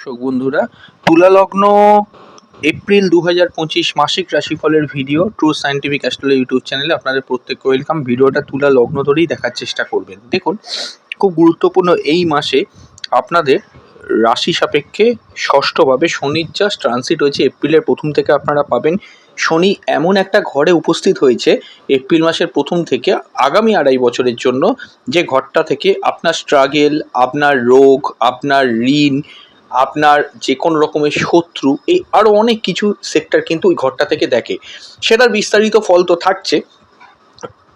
দর্শক বন্ধুরা তুলা লগ্ন এপ্রিল দু হাজার পঁচিশ মাসিক রাশিফলের video true scientific astrology YouTube চ্যানেলে আপনাদের প্রত্যেককে ওয়েলকাম ভিডিওটা তুলা লগ্ন ধরেই দেখার চেষ্টা করবেন। দেখুন, খুব গুরুত্বপূর্ণ এই মাসে আপনাদের রাশি সাপেক্ষে ষষ্ঠভাবে শনির যা ট্রানজিট হয়েছে। এপ্রিলের প্রথম থেকে আপনারা পাবেন। শনি এমন একটা ঘরে উপস্থিত হয়েছে এপ্রিল মাসের প্রথম থেকে আগামী আড়াই বছরের জন্য। যে ঘরটা থেকে আপনার স্ট্রাগেল আপনার রোগ, আপনার ঋণ আপনার যে কোনো রকমের শত্রু, এই আরও অনেক কিছু সেক্টর কিন্তু ওই ঘরটা থেকে দেখে। সেটার বিস্তারিত ফল তো থাকছে।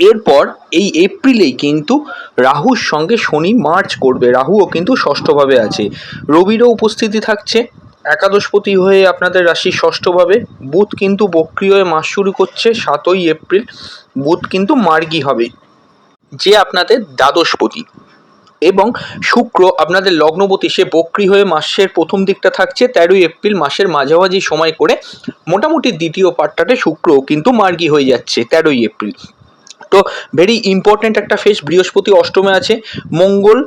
এরপর এই এপ্রিলেই কিন্তু রাহুর সঙ্গে শনি মার্চ করবে। রাহুও কিন্তু ষষ্ঠভাবে আছে। রবিরও উপস্থিতি থাকছে। একাদশপতি হয়ে আপনাদের রাশি ষষ্ঠভাবে। বুধ কিন্তু বক্রিয় মাস শুরু করছে সাতই এপ্রিল বুধ কিন্তু মার্গী হবে। যে আপনাদের দ্বাদশপতি। এবং শুক্র আপনাদের লগ্নপতি সে বক্রি হয়ে মাসের প্রথম দিকটা থাকছে, তেরোই এপ্রিল মাসের মাঝামাঝি সময় করে মোটামুটি দ্বিতীয় পার্টটাতে শুক্র কিন্তু মার্গী হয়ে যাচ্ছে, তেরোই এপ্রিল। তো ভেরি ইম্পর্ট্যান্ট একটা ফেস বৃহস্পতি অষ্টমে আছে, মঙ্গল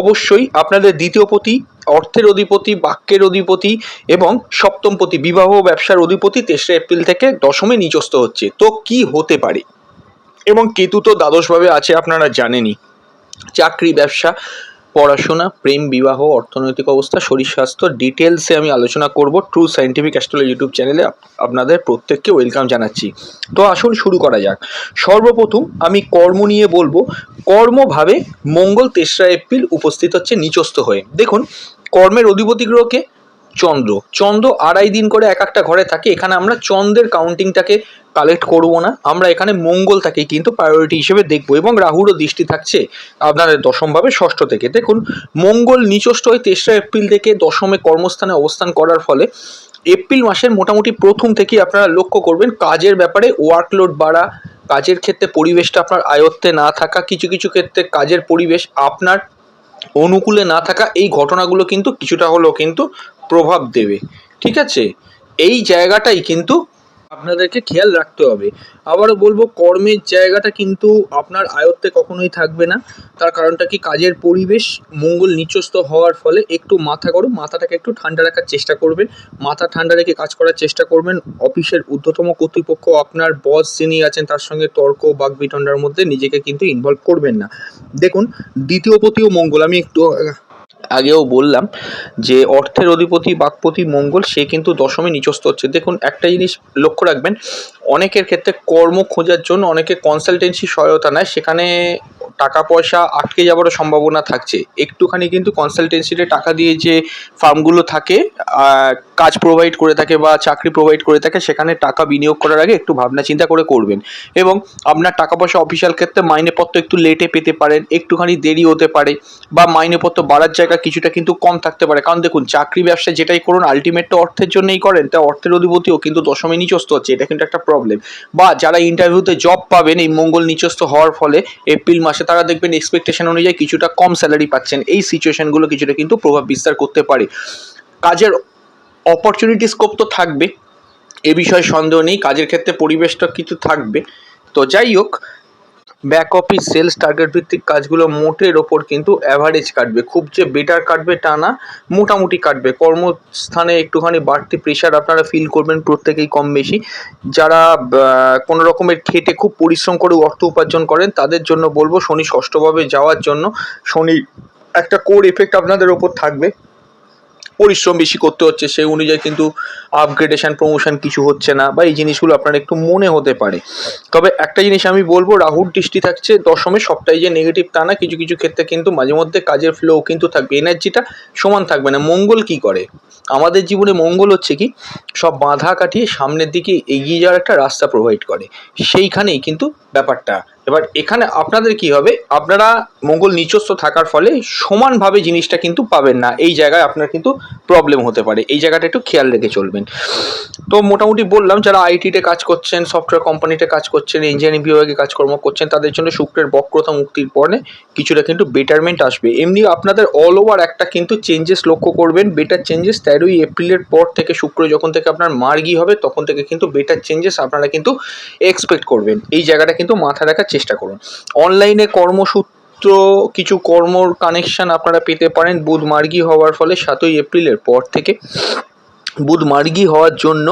অবশ্যই আপনাদের দ্বিতীয় পতি, অর্থের অধিপতি, বাক্যের অধিপতি এবং সপ্তমপতি বিবাহ ব্যবসার অধিপতি তেসরা এপ্রিল থেকে দশমে নিচস্থ হচ্ছে। তো কি হতে পারে? এবং কেতু তো দ্বাদশভাবে আছে, আপনারা জানেনই। চাকরি, ব্যবসা, পড়াশোনা, প্রেম, বিবাহ, অর্থনৈতিক অবস্থা, শরীর স্বাস্থ্য ডিটেলসে আমি আলোচনা করব ট্রু সায়েন্টিফিক অ্যাস্ট্রোলজি ইউটিউব চ্যানেলে আপনাদের প্রত্যেককে ওয়েলকাম জানাচ্ছি। তো আসুন শুরু করা যাক। সর্বপ্রথম আমি কর্ম নিয়ে বলব। কর্মভাবে মঙ্গল তেসরা এপ্রিল উপস্থিত হচ্ছে নিচস্থ হয়ে। দেখুন, কর্মের অধিপতি গ্রহকে চন্দ্র। চন্দ্র আড়াই দিন করে এক একটা ঘরে থাকে। এখানে আমরা চন্দ্রের কাউন্টিংটাকে কালেক্ট করব না। আমরা এখানে মঙ্গলটাকে কিন্তু প্রায়োরিটি হিসেবে দেখব এবং রাহুরও দৃষ্টি থাকছে আপনাদের দশমভাবে ষষ্ঠ থেকে। দেখুন, মঙ্গল নিচস্থ হয়ে তেসরা এপ্রিল থেকে দশমে কর্মস্থানে অবস্থান করার ফলে এপ্রিল মাসের মোটামুটি প্রথম থেকেই আপনারা লক্ষ্য করবেন কাজের ব্যাপারে ওয়ার্কলোড বাড়া, কাজের ক্ষেত্রে পরিবেশটা আপনার আয়ত্তে না থাকা, কিছু কিছু ক্ষেত্রে কাজের পরিবেশ আপনার অনুকূলে না থাকা, এই ঘটনাগুলো কিন্তু কিছুটা হলেও কিন্তু প্রভাব দেবে, ঠিক আছে? এই জায়গাটাই কিন্তু আপনাদেরকে খেয়াল রাখতে হবে। আবারও বলব, কর্মের জায়গাটা কিন্তু আপনার আয়ত্তে কখনোই থাকবে না। তার কারণটা কি? কাজের পরিবেশ, মঙ্গল নিচস্থ হওয়ার ফলে একটু মাথা গরম, মাথাটাকে একটু ঠান্ডা রাখার চেষ্টা করবেন। মাথা ঠান্ডা রেখে কাজ করার চেষ্টা করবেন। অফিসের ঊর্ধ্বতম কর্তৃপক্ষ, আপনার বস যিনি আছেন, তার সঙ্গে তর্ক বাগবিটন্ডার মধ্যে নিজেকে কিন্তু ইনভলভ করবেন না। দেখুন, দ্বিতীয় পতিও মঙ্গল। আমি একটু আগেও বললাম যে অর্থের অধিপতি বাকপতি মঙ্গল, সে কিন্তু দশমে নিচস্থ হচ্ছে। দেখুন, একটা জিনিস লক্ষ্য রাখবেন, অনেকের ক্ষেত্রে কর্ম খোঁজার জন্য অনেকে কনসালটেন্সি সহায়তা নেয়। সেখানে টাকা পয়সা আটকে যাওয়ারও সম্ভাবনা থাকছে। একটুখানি কিন্তু কনসালটেন্সিতে টাকা দিয়ে যে ফার্মগুলো থাকে কাজ প্রোভাইড করে থাকে বা চাকরি প্রোভাইড করে থাকে, সেখানে টাকা বিনিয়োগ করার আগে একটু ভাবনা চিন্তা করে করবেন। এবং আপনার টাকা পয়সা অফিসিয়াল ক্ষেত্রে মাইনেপত্র একটু লেটে পেতে পারেন, একটুখানি দেরি হতে পারে বা মাইনেপত্র বাড়ার জায়গা কিছুটা কিন্তু কম থাকতে পারে। কারণ দেখুন, চাকরি ব্যবসা যেটাই করুন আলটিমেট তো অর্থের জন্যই করেন তাই অর্থের অধিপতিও কিন্তু দশমে নিচস্ত হচ্ছে, এটা কিন্তু একটা প্রবলেম বা যারা ইন্টারভিউতে জব পাবেন, এই মঙ্গল নিচস্থ হওয়ার ফলে এপ্রিল মাসে তারা দেখবেন এক্সপেকটেশন অনুযায়ী কিছুটা কম স্যালারি পাচ্ছেন। এই সিচুয়েশনগুলো কিছুটা কিন্তু প্রভাব বিস্তার করতে পারে। কাজের অপরচুনিটি স্কোপ তো থাকবে। এ বিষয়ে সন্দেহ নেই। কাজের ক্ষেত্রে পরিবেশটা কিছু থাকবে। তো যাই হোক ব্যাক অফিস সেলস টার্গেট ভিত্তিক কাজগুলো মোটের ওপর কিন্তু অ্যাভারেজ কাটবে। খুব যে বেটার কাটবে টা না, মোটামুটি কাটবে। কর্মস্থানে একটুখানি বাড়তি প্রেশার আপনারা ফিল করবেন প্রত্যেকেই কম বেশি। যারা কোনো রকমের খেটে খুব পরিশ্রম করে অর্থ উপার্জন করেন, তাদের জন্য বলব শনি ষষ্ঠভাবে যাওয়ার জন্য শনি একটা কোর এফেক্ট আপনাদের ওপর থাকবে। পরিশ্রম বেশি করতে হচ্ছে, সেই অনুযায়ী কিন্তু আপগ্রেডেশন প্রমোশন কিছু হচ্ছে না বা এই জিনিসগুলো আপনার একটু মনে হতে পারে। তবে একটা জিনিস আমি বলব, রাহুর দৃষ্টি থাকছে দশমে, সবটাই যে নেগেটিভ তা না, কিছু কিছু ক্ষেত্রে কিন্তু মাঝে মধ্যে কাজের ফ্লো কিন্তু থাকবে এনার্জিটা সমান থাকবে না। মঙ্গল কি করে? আমাদের জীবনে মঙ্গল হচ্ছে কি, সব বাধা কাটিয়ে সামনের দিকে এগিয়ে যাওয়ার একটা রাস্তা প্রোভাইড করে। সেইখানেই কিন্তু ব্যাপারটা। এবার এখানে আপনাদের কি হবে? আপনারা মঙ্গল নিচস্থ থাকার ফলে সমানভাবে জিনিসটা কিন্তু পাবেন না। এই জায়গায় আপনার কিন্তু প্রবলেম হতে পারে। এই জায়গাটা একটু খেয়াল রেখে চলবেন। তো মোটামুটি বললাম, যারা আইটিতে কাজ করছেন সফটওয়্যার কোম্পানিতে কাজ করছেন ইঞ্জিনিয়ারিং বিভাগে কাজকর্ম করছেন, তাদের জন্য শুক্রের বক্রতা মুক্তির পরে কিছুটা কিন্তু বেটারমেন্ট আসবে। এমনি আপনাদের অল ওভার একটা কিন্তু চেঞ্জেস লক্ষ্য করবেন। বেটার চেঞ্জেস তেরোই এপ্রিলের পর থেকে শুক্র যখন থেকে আপনার মার্গি হবে, তখন থেকে কিন্তু বেটার চেঞ্জেস আপনারা কিন্তু এক্সপেক্ট করবেন। এই জায়গাটা কিন্তু মাথা রাখার চেষ্টা করুন। অনলাইনে কর্মসূত্র, কিছু কর্মর কানেকশান আপনারা পেতে পারেন বুধ মার্গী হওয়ার ফলে সাতই এপ্রিলের পর থেকে। বুধ মার্গী হওয়ার জন্য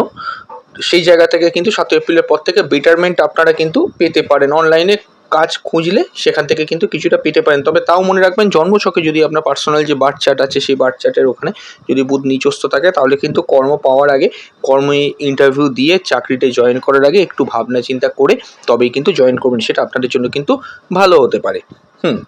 সেই জায়গা থেকে কিন্তু সাতই এপ্রিলের পর থেকে বেটারমেন্ট আপনারা কিন্তু পেতে পারেন। অনলাইনে কাজ খুঁজলে সেখান থেকে কিন্তু কিছুটা পেতে পারেন। তবে তাও মনে রাখবেন, জন্মছকে যদি আপনার পার্সোনাল যে বার্থ চার্ট আছে, সেই বার্থ চার্টের ওখানে যদি বুধ নিচস্থ থাকে, তাহলে কিন্তু কর্ম পাওয়ার আগে কর্মে ইন্টারভিউ দিয়ে চাকরিতে জয়েন করার আগে একটু ভাবনা চিন্তা করে তবেই কিন্তু জয়েন করবেন। সেটা আপনাদের জন্য কিন্তু ভালো হতে পারে। হুম,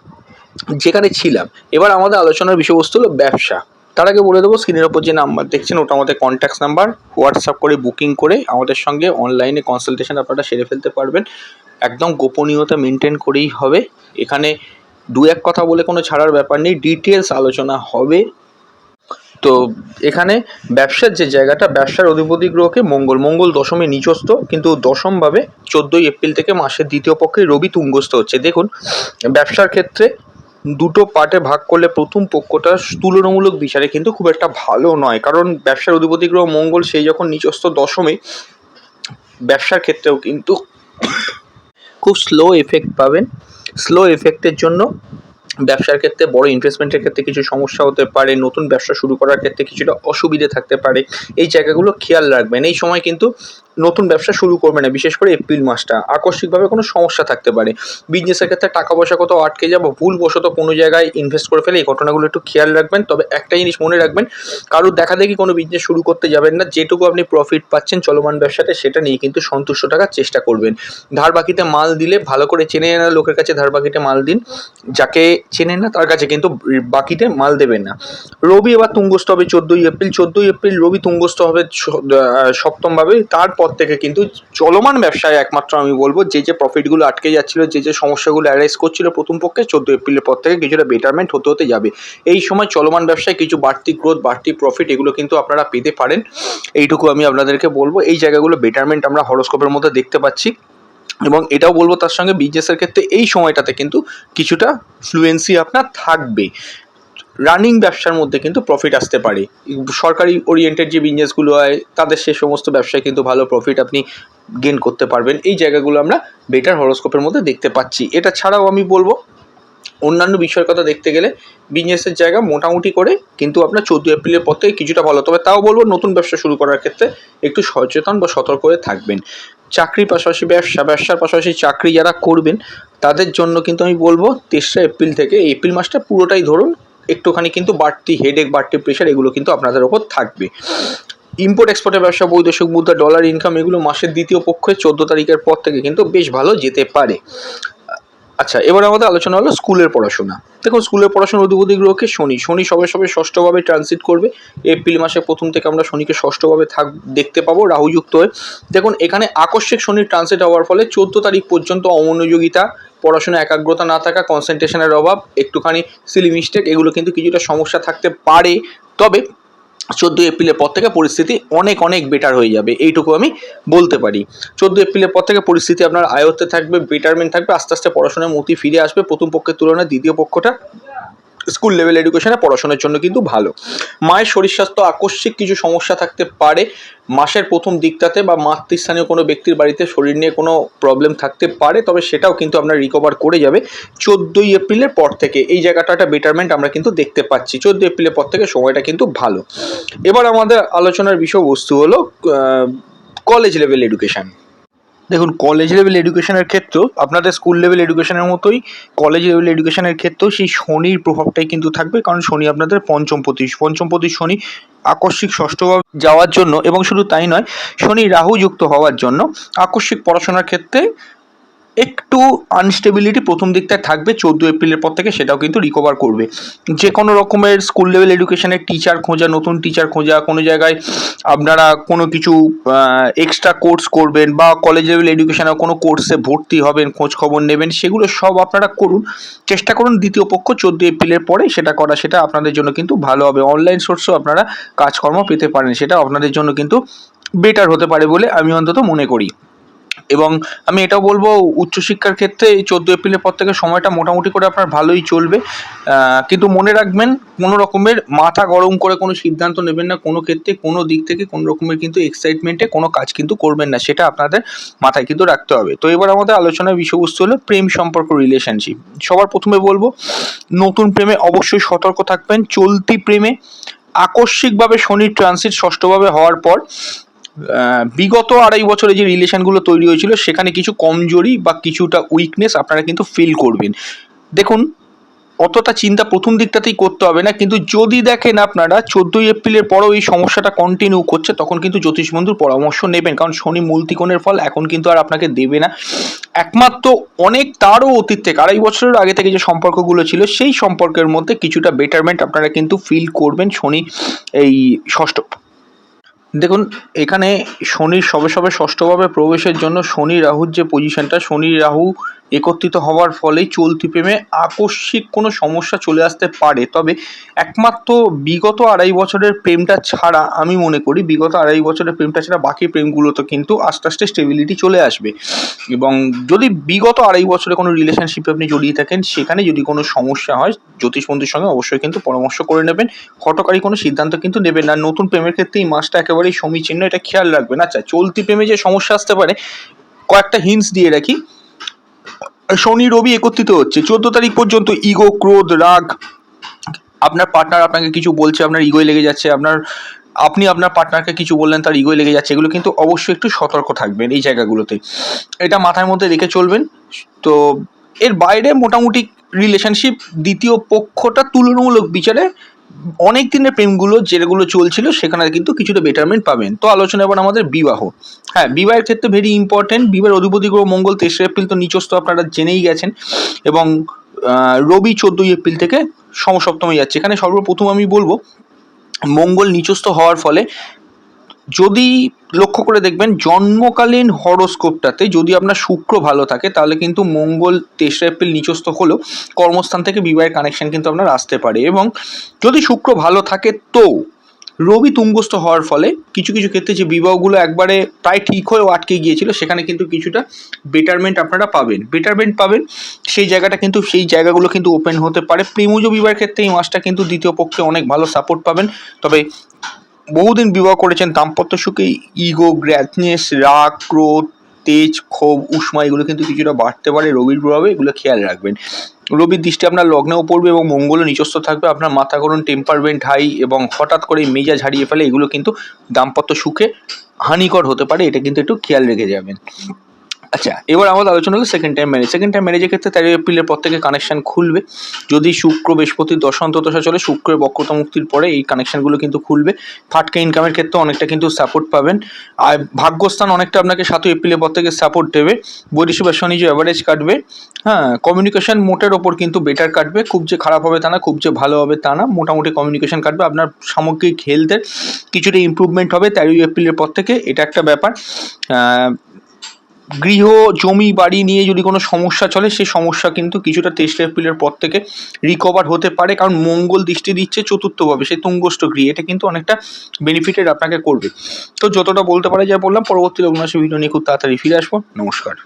যেখানে ছিলাম। এবার আমাদের আলোচনার বিষয়বস্তু হলো ব্যবসা। তার আগে বলে দেবো স্ক্রিনের ওপর যে নাম্বার দেখছেন, ওটা আমাদের কন্ট্যাক্ট নাম্বার হোয়াটসঅ্যাপ করে বুকিং করে আমাদের সঙ্গে অনলাইনে কনসালটেশন আপনারা সেরে ফেলতে পারবেন। একদম গোপনীয়তা মেনটেন করেই হবে। এখানে দু এক কথা বলে কোনো ছাড়ার ব্যাপার নেই ডিটেলস আলোচনা হবে। তো এখানে ব্যবসার যে জায়গাটা, ব্যবসার অধিপতি গ্রহকে মঙ্গল মঙ্গল দশমে নিচস্থ, কিন্তু দশমভাবে চোদ্দোই এপ্রিল থেকে মাসের দ্বিতীয় পক্ষে রবি তুঙ্গস্থ হচ্ছে। দেখুন, ব্যবসার ক্ষেত্রে দুটো পার্টে ভাগ করলে প্রথম পক্ষটা তুলনামূলক বিচারে কিন্তু খুব একটা ভালো নয়, কারণ ব্যবসার অধিপতি গ্রহ মঙ্গল সেই যখন নিচস্থ দশমে, ব্যবসার ক্ষেত্রেও কিন্তু খুব স্লো এফেক্ট পাবেন। স্লো এফেক্টের জন্য ব্যবসার ক্ষেত্রে বড় ইনভেস্টমেন্টের ক্ষেত্রে কিছু সমস্যা হতে পারে, নতুন ব্যবসা শুরু করার ক্ষেত্রে কিছুটা অসুবিধে থাকতে পারে। এই জায়গাগুলো খেয়াল রাখবেন। এই সময় কিন্তু নতুন ব্যবসা শুরু করবে না, বিশেষ করে এপ্রিল মাসটা। আকস্মিকভাবে কোনো সমস্যা থাকতে পারে। বিজনেসের ক্ষেত্রে টাকা পয়সা কোথাও আটকে যাব, ভুলবশত কোনো জায়গায় ইনভেস্ট করে ফেলে এই ঘটনাগুলো একটু খেয়াল রাখবেন। তবে একটা জিনিস মনে রাখবেন কারোর দেখা দেখি কোনো বিজনেস শুরু করতে যাবেন না, যেটুকু আপনি প্রফিট পাচ্ছেন চলমান ব্যবসাতে, সেটা নিয়ে কিন্তু সন্তুষ্ট থাকার চেষ্টা করবেন। ধার বাকিতে মাল দিলে ভালো করে চেনে না লোকের কাছে ধার বাকিতে মাল দিন। যাকে চেনেন না, তার কাছে কিন্তু বাকিতে মাল দেবেন না। রবি এবার তুঙ্গস্থ হবে চোদ্দোই এপ্রিল চোদ্দোই এপ্রিল রবি তুঙ্গস্থ হবে সপ্তমভাবে। তারপর থেকে কিন্তু চলমান ব্যবসায় একমাত্র আমি বলব, যে যে প্রফিটগুলো আটকে যাচ্ছিল, যে যে সমস্যাগুলো অ্যারাইজ করছিল প্রথম পক্ষে চোদ্দ এপ্রিলের পর থেকে কিছুটা বেটারমেন্ট হতে হতে যাবে। এই সময় চলমান ব্যবসায় কিছু বাড়তি গ্রোথ বাড়তি প্রফিট এগুলো কিন্তু আপনারা পেতে পারেন। এইটুকু আমি আপনাদেরকে বলব, এই জায়গাগুলো বেটারমেন্ট আমরা হরোস্কোপের মধ্যে দেখতে পাচ্ছি। এবং এটাও বলব তার সঙ্গে বিজনেসের ক্ষেত্রে এই সময়টাতে কিন্তু কিছুটা ফ্লুয়েন্সি আপনার থাকবে রানিং ব্যবসার মধ্যে কিন্তু প্রফিট আসতে পারে। সরকারি ওরিয়েন্টেড যে বিজনেসগুলো হয়, তাদের সে সমস্ত ব্যবসায় কিন্তু ভালো প্রফিট আপনি গেন করতে পারবেন। এই জায়গাগুলো আমরা বেটার হরোস্কোপের মধ্যে দেখতে পাচ্ছি। এটা ছাড়াও আমি বলব, অন্যান্য বিষয়ের কথা দেখতে গেলে বিজনেসের জায়গা মোটামুটি করে কিন্তু আপনার চোদ্দ এপ্রিলের পর থেকে কিছুটা ভালো। তবে তাও বলব, নতুন ব্যবসা শুরু করার ক্ষেত্রে একটু সচেতন বা সতর্ক হয়ে থাকবেন। চাকরির পাশাপাশি ব্যবসা, ব্যবসার পাশাপাশি চাকরি যারা করবেন, তাদের জন্য কিন্তু আমি বলব, তেসরা এপ্রিল থেকে এপ্রিল মাসটা পুরোটাই ধরুন একটুখানি কিন্তু বাড়তি হেডেক বাড়তি প্রেশার এগুলো কিন্তু আপনাদের ওপর থাকবে। ইম্পোর্ট এক্সপোর্টের ব্যবসা, বৈদেশিক মুদ্রা ডলার ইনকাম এগুলো মাসের দ্বিতীয় পক্ষে চোদ্দ তারিখের পর থেকে কিন্তু বেশ ভালো যেতে পারে। আচ্ছা এবার আমাদের আলোচনা হলো স্কুলের পড়াশোনা। দেখুন স্কুলের পড়াশোনার অধিপতি গ্রহকে শনি শনি সবে সবে ষষ্ঠভাবে ট্রানজিট করবে। এপ্রিল মাসের প্রথম থেকে আমরা শনিকে ষষ্ঠভাবে থাক, দেখতে পাবো, রাহুযুক্ত হয়ে। দেখুন, এখানে আকস্মিক শনির ট্রানজিট হওয়ার ফলে চোদ্দ তারিখ পর্যন্ত অমনোযোগিতা পড়াশোনা একাগ্রতা না থাকা কনসেন্ট্রেশনের অভাব, একটুখানি সিলি মিস্টেক এগুলো কিন্তু কিছুটা সমস্যা থাকতে পারে। তবে চোদ্দোই এপ্রিলের পর থেকে পরিস্থিতি অনেক অনেক বেটার হয়ে যাবে, এইটুকু আমি বলতে পারি। চোদ্দ এপ্রিলের পর থেকে পরিস্থিতি আপনার আয়ত্তে থাকবে বেটারমেন্ট থাকবে, আস্তে আস্তে পড়াশোনায় মতি ফিরে আসবে। প্রথম পক্ষের তুলনায় দ্বিতীয় পক্ষটা স্কুল লেভেল এডুকেশনে পড়াশোনার জন্য কিন্তু ভালো। মায়ের শরীর স্বাস্থ্য আকস্মিক কিছু সমস্যা থাকতে পারে। মাসের প্রথম দিকটাতে বা মাতৃস্থানীয় কোনো ব্যক্তির বাড়িতে শরীর নিয়ে কোনো প্রবলেম থাকতে পারে, তবে সেটাও কিন্তু আপনার রিকভার করে যাবে চোদ্দোই এপ্রিলের পর থেকে। এই জায়গাটা একটা বেটারমেন্ট আমরা কিন্তু দেখতে পাচ্ছি। চোদ্দ এপ্রিলের পর থেকে সময়টা কিন্তু ভালো। এবার আমাদের আলোচনার বিষয়বস্তু হলো কলেজ লেভেল এডুকেশন দেখুন কলেজ লেভেল এডুকেশনের ক্ষেত্রেও, আপনাদের স্কুল লেভেল এডুকেশনের মতোই কলেজ লেভেল এডুকেশনের ক্ষেত্রেও সেই শনির প্রভাবটাই কিন্তু থাকবে, কারণ শনি আপনাদের পঞ্চমপতি পঞ্চমপতি শনি আকস্মিক ষষ্ঠভাবে যাওয়ার জন্য, এবং শুধু তাই নয়, শনি রাহু যুক্ত হওয়ার জন্য আকস্মিক পড়াশোনার ক্ষেত্রে একটু আনস্টেবিলিটি প্রথম দিকটায় থাকবে, চোদ্দ এপ্রিলের পর থেকে সেটাও কিন্তু রিকভার করবে। যে কোনো রকমের স্কুল লেভেল এডুকেশনের টিচার খোঁজা, নতুন টিচার খোঁজা, কোনো জায়গায় আপনারা কোনো কিছু এক্সট্রা কোর্স করবেন বা কলেজ লেভেল এডুকেশনের কোনো কোর্সে ভর্তি হবেন খোঁজ খবর নেবেন, সেগুলো সব আপনারা করুন। চেষ্টা করুন দ্বিতীয় পক্ষ, চোদ্দ এপ্রিলের পরে সেটা করা, সেটা আপনাদের জন্য কিন্তু ভালো হবে। অনলাইন সোর্সেও আপনারা কাজকর্ম পেতে পারেন সেটা আপনাদের জন্য কিন্তু বেটার হতে পারে বলে আমি অন্তত মনে করি। এবং আমি এটাও বলব, উচ্চশিক্ষার ক্ষেত্রে এই চোদ্দ এপ্রিলের পর থেকে সময়টা মোটামুটি করে আপনার ভালোই চলবে। কিন্তু মনে রাখবেন, কোনো রকমের মাথা গরম করে কোনো সিদ্ধান্ত নেবেন না, কোনো ক্ষেত্রে, কোনো দিক থেকে কোনো রকমের কিন্তু এক্সাইটমেন্টে কোনো কাজ কিন্তু করবেন না, সেটা আপনাদের মাথায় কিন্তু রাখতে হবে। তো এবার আমাদের আলোচনার বিষয়বস্তু হলো প্রেম সম্পর্ক রিলেশনশিপ সবার প্রথমে বলব, নতুন প্রেমে অবশ্যই সতর্ক থাকবেন, চলতি প্রেমে আকস্মিকভাবে শনির ট্রানজিট ষষ্ঠভাবে হওয়ার পর বিগত আড়াই বছরে যে রিলেশনগুলো তৈরি হয়েছিল, সেখানে কিছু কমজোরি বা কিছুটা উইকনেস আপনারা কিন্তু ফিল করবেন। দেখুন, অতটা চিন্তা প্রথম দিকটাতেই করতে হবে না, কিন্তু যদি দেখেন আপনারা, চোদ্দোই এপ্রিলের পরও এই সমস্যাটা কন্টিনিউ করছে, তখন কিন্তু জ্যোতিষ বন্ধুর পরামর্শ নেবেন, কারণ শনি মূলতিকোণের ফল এখন কিন্তু আর আপনাকে দেবে না। একমাত্র অনেক তারও অতীত থেকে, আড়াই বছরের আগে থেকে যে সম্পর্কগুলো ছিল, সেই সম্পর্কের মধ্যে কিছুটা বেটারমেন্ট আপনারা কিন্তু ফিল করবেন শনি এই ষষ্ঠ দেখুন এখানে শনির সবে সবে ষষ্ঠভাবে প্রবেশের জন্য শনি রাহুর যে পজিশনটা শনি রাহু একত্রিত হওয়ার ফলেই চলতি প্রেমে আকস্মিক কোনো সমস্যা চলে আসতে পারে। তবে একমাত্র বিগত আড়াই বছরের প্রেমটা ছাড়া আমি মনে করি, বিগত আড়াই বছরের প্রেমটা ছাড়া বাকি প্রেমগুলোতে কিন্তু আস্তে আস্তে স্টেবিলিটি চলে আসবে। এবং যদি বিগত আড়াই বছরে কোনো রিলেশনশিপে আপনি জড়িয়ে থাকেন, সেখানে যদি কোনো সমস্যা হয় জ্যোতিষ বন্ধুর সঙ্গে অবশ্যই কিন্তু পরামর্শ করে নেবেন। হটকারী কোনো সিদ্ধান্ত কিন্তু নেবেন না। নতুন প্রেমের ক্ষেত্রে এই মাসটা একেবারেই সমীচীন এটা খেয়াল রাখবেন। আচ্ছা চলতি প্রেমে যে সমস্যা আসতে পারে, কয়েকটা হিন্টস দিয়ে রাখি। শনি রবি একত্রিত হচ্ছে। চোদ্দ তারিখ পর্যন্ত ইগো, ক্রোধ, রাগ। আপনার পার্টনার আপনাকে কিছু বলছে, আপনার ইগোয় লেগে যাচ্ছে, আপনার, আপনি আপনার পার্টনারকে কিছু বললেন, তার ইগোয় লেগে যাচ্ছে, এগুলো কিন্তু অবশ্যই একটু সতর্ক থাকবেন এই জায়গাগুলোতে। এটা মাথার মধ্যে রেখে চলবেন। তো এর বাইরে মোটামুটি রিলেশনশিপ দ্বিতীয় পক্ষটা তুলনামূলক বিচারে অনেক দিনের প্রেমগুলো যেগুলো চলছিল, সেখানে কিন্তু কিছুটা বেটারমেন্ট পাবেন। তো আলোচনা এবার আমাদের বিবাহ। হ্যাঁ বিবাহের ক্ষেত্রে ভেরি ইম্পর্টেন্ট বিবাহের অধিপতি গ্রহ মঙ্গল তেসরা এপ্রিল তো নিচস্থ, আপনারা জেনেই গেছেন। এবং রবি চোদ্দই এপ্রিল থেকে সমসপ্তমে যাচ্ছে। এখানে সর্বপ্রথম আমি বলব, মঙ্গল নিচস্থ হওয়ার ফলে যদি লক্ষ্য করে দেখবেন, জন্মকালীন হরোস্কোপটাতে যদি আপনার শুক্র ভালো থাকে, তাহলে কিন্তু মঙ্গল, তেসরা এপ্রিল নিচস্থ হলেও কর্মস্থান থেকে বিবাহের কানেকশন কিন্তু আপনার আসতে পারে। এবং যদি শুক্র ভালো থাকে, তো রবি তুঙ্গস্থ হওয়ার ফলে কিছু কিছু ক্ষেত্রে যে বিবাহগুলো একবারে প্রায় ঠিক হয়েও আটকে গিয়েছিল, সেখানে কিন্তু কিছুটা বেটারমেন্ট আপনারা পাবেন। বেটারমেন্ট পাবেন, সেই জায়গাটা কিন্তু, সেই জায়গাগুলো কিন্তু ওপেন হতে পারে। প্রেমজ বিবাহের ক্ষেত্রে এই মাসটা কিন্তু দ্বিতীয় পক্ষে অনেক ভালো সাপোর্ট পাবেন। তবে বহুদিন বিবাহ করেছেন, দাম্পত্য সুখে ইগো গ্র্যাথনেস রাগ, ক্রোধ, তেজ, ক্ষোভ, উষ্মা, এগুলো কিন্তু কিছুটা বাড়তে পারে রবির প্রভাবে, এগুলো খেয়াল রাখবেন। রবির দৃষ্টি আপনার লগ্নেও পড়বে এবং মঙ্গলও নিজস্ব থাকবে, আপনার মাথা গরম টেম্পারমেন্ট হাই এবং হঠাৎ করে মেজাজ হারিয়ে ফেলে, এগুলো কিন্তু দাম্পত্য সুখে হানিকর হতে পারে, এটা কিন্তু একটু খেয়াল রেখে যাবেন। আচ্ছা এবার আমাদের আলোচনা হলো second time marriage second time ম্যারেজের ক্ষেত্রে তেরো এপ্রিলের পর থেকে কানেকশন খুলবে। যদি শুক্র বৃহস্পতির দশান্ত দশা চলে শুক্রের বক্রতা মুক্তির পরে এই কানেকশনগুলো কিন্তু খুলবে। ফাটকা ইনকামের ক্ষেত্রে অনেকটা কিন্তু সাপোর্ট পাবেন। আর ভাগ্যস্থান অনেকটা আপনাকে সাতই এপ্রিলের পর থেকে সাপোর্ট দেবে। বৈদেশিক বা শনি যে অ্যাভারেজ কাটবে। হ্যাঁ কমিউনিকেশন মোটের ওপর কিন্তু বেটার কাটবে। খুব যে খারাপ হবে তা না, খুব যে ভালো হবে তা না। মোটামুটি কমিউনিকেশন কাটবে। আপনার সামগ্রিক হেলথের কিছুটা ইম্প্রুভমেন্ট হবে তেরোই এপ্রিলের পর থেকে। এটা একটা ব্যাপার। গৃহ, জমি, বাড়ি নিয়ে যদি কোনো সমস্যা চলে, সেই সমস্যা কিন্তু কিছুটা তেইশ এপ্রিলের পর থেকে রিকভার হতে পারে। কারণ মঙ্গল দৃষ্টি দিচ্ছে চতুর্থভাবে, সেই তুঙ্গষ্ঠ গৃহ। এটা কিন্তু অনেকটা বেনিফিটেড আপনাকে করবে। তো যতটা বলতে পারে যা বললাম, পরবর্তী লগ্ন ভিডিও নিয়ে খুব তাড়াতাড়ি ফিরে আসব। নমস্কার।